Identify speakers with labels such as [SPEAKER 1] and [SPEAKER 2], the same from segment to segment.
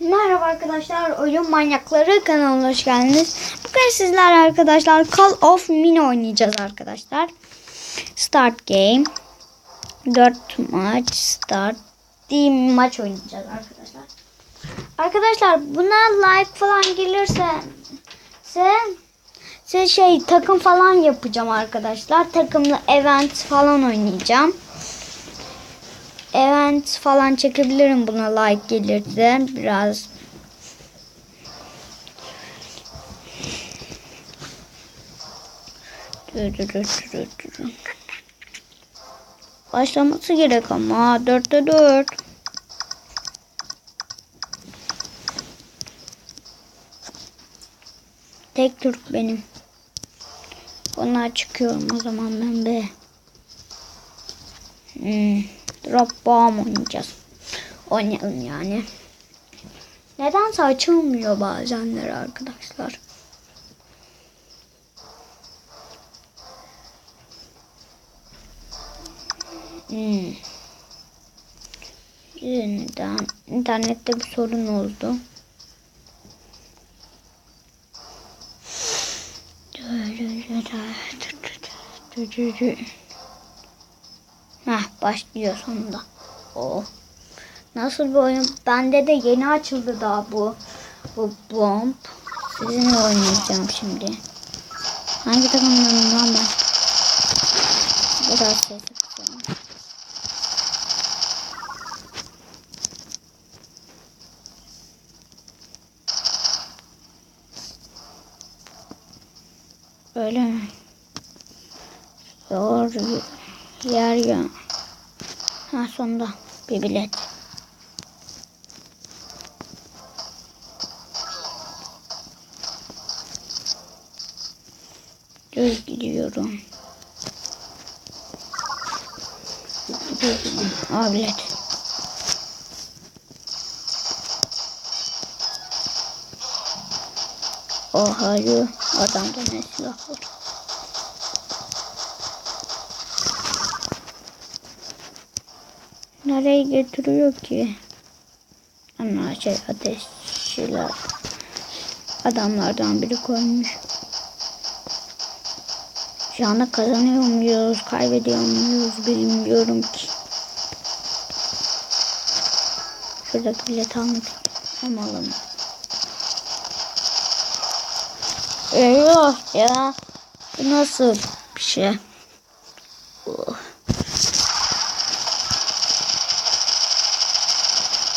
[SPEAKER 1] Merhaba arkadaşlar, Oyun Manyakları kanalına hoş geldiniz. Bugün sizler arkadaşlar Call of Mini oynayacağız arkadaşlar. Start game. 4 maç start. Team maç oynayacağız arkadaşlar. Arkadaşlar buna like falan gelirse se, se şey takım falan yapacağım arkadaşlar. Takımlı event falan oynayacağım event falan çekebilirim buna like gelirse biraz. Başlaması gerek ama dörtte dört. Tek Türk benim. Ona çıkıyorum o zaman ben be hmm. Drop bomb oynayacağız. Oynayalım yani. Nedense açılmıyor bazenleri arkadaşlar. Hmm. Yeniden internette bir sorun oldu. Başlıyor sonunda. Oh. Nasıl bir oyun? Bende de yeni açıldı daha bu. Bu bomb. Sizinle oynayacağım şimdi. Hangi takımdanım lan ben? Biraz ses kısayım. Öyle mi? Doğru. Yer ya. Ha sonunda bir bilet. Düz gidiyorum. Düz gidiyorum. Aa bilet. Oha yuh. Adamda ne silah var. Nereye getiriyor ki? Ama şey ateşçiler adamlardan biri koymuş. Şu anda kazanıyor muyuz, kaybediyor muyuz bilmiyorum ki. Şuradaki bilet almak alalım. Eyvah ya. Bu nasıl bir şey? Oh.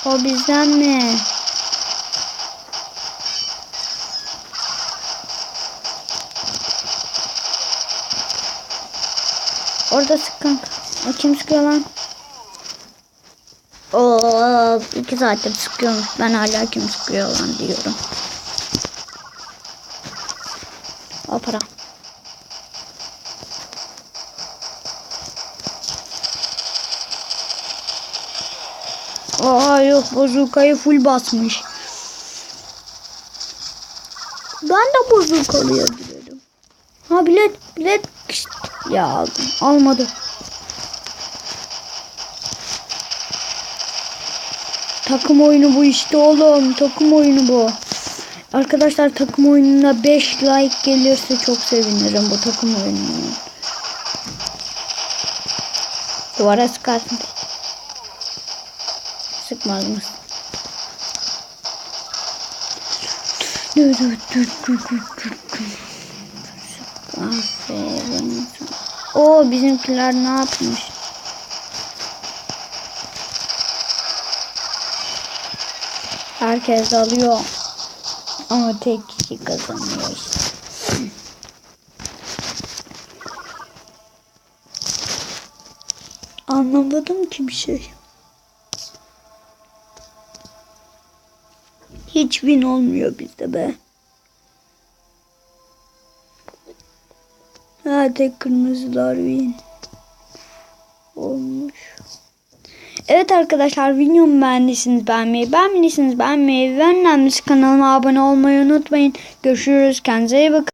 [SPEAKER 1] O bizden mi? Orada sıkın. O kim sıkıyor lan? Oo, iki saattir sıkıyormuş. Ben hala kim sıkıyor lan diyorum. O para. Aa yok bozukayı full basmış. Ben de bozukalıya girelim. Ha bilet bilet Kişt, ya almadı. Takım oyunu bu işte oğlum takım oyunu bu. Arkadaşlar takım oyununa 5 like gelirse çok sevinirim bu takım oyununa. Duvara sıkarsın. Sıkmaz mısın? Aferin. O bizimkiler ne yapmış? Herkes alıyor. Ama tek kişi kazanıyor işte. Anlamadım ki bir şey. Hiç win olmuyor bizde be. Ha tek kırmızılar win. Olmuş. Evet arkadaşlar videomu beğendiyseniz beğenmeyi, beğenmediyseniz beğenmeyi ve kanalıma abone olmayı unutmayın. Görüşürüz. Kendinize iyi bakın.